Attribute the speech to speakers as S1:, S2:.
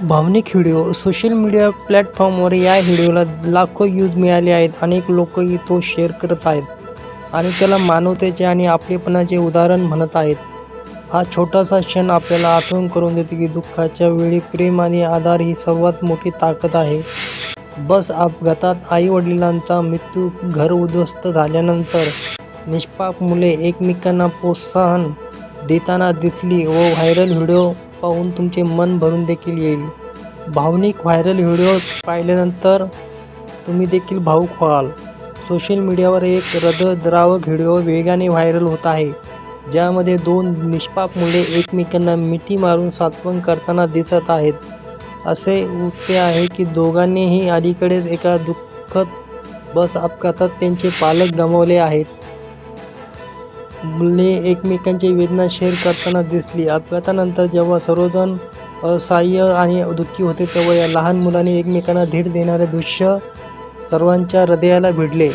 S1: भावनिक video. Social media प्लॅटफॉर्मवर या व्हिडिओला लाखो व्ह्यूज मिळाले आहेत. अनेक लोकही तो शेअर करत आहेत आणि त्याला मानवतेचे आणि आपलेपणाचे उदाहरण म्हणत आहेत. हा छोटासा क्षण आपल्याला आठवण करून देतो की दुःखाच्या वेळी प्रेम आणि आधार ही सर्वात मोठी ताकद आहे. बस अपघातात आईवडिलांचा मृत्यू घर उद्ध्वस्त झाल्यानंतर निष्पाप मुले एकमेकांना प्रोत्साहन देताना दिसली व व्हायरल व्हिडिओ पाहून तुमचे मन भरून देखील येईल. भावनिक व्हायरल व्हिडिओ पाहिल्यानंतर तुम्ही देखील भावूक व्हाल. सोशल मीडियावर एक हृदयद्रावक व्हिडिओ वेगाने व्हायरल होत आहे ज्यामध्ये दोन निष्पाप मुले एकमेकांना मिठी मारून सात्वन करताना दिसत आहेत. असे वृत्ते आहे की दोघांनीही अलीकडेच एका दुःखद बस अपघातात त्यांचे पालक गमावले आहेत. मुले एकमेकांची वेदना शेअर करताना दिसली. अपघातानंतर जेव्हा सर्वजण असहाय्य आणि दुःखी होते तेव्हा या लहान मुलांनी एकमेकांना धीर देणारे दृश्य सर्वांच्या हृदयाला भिडले.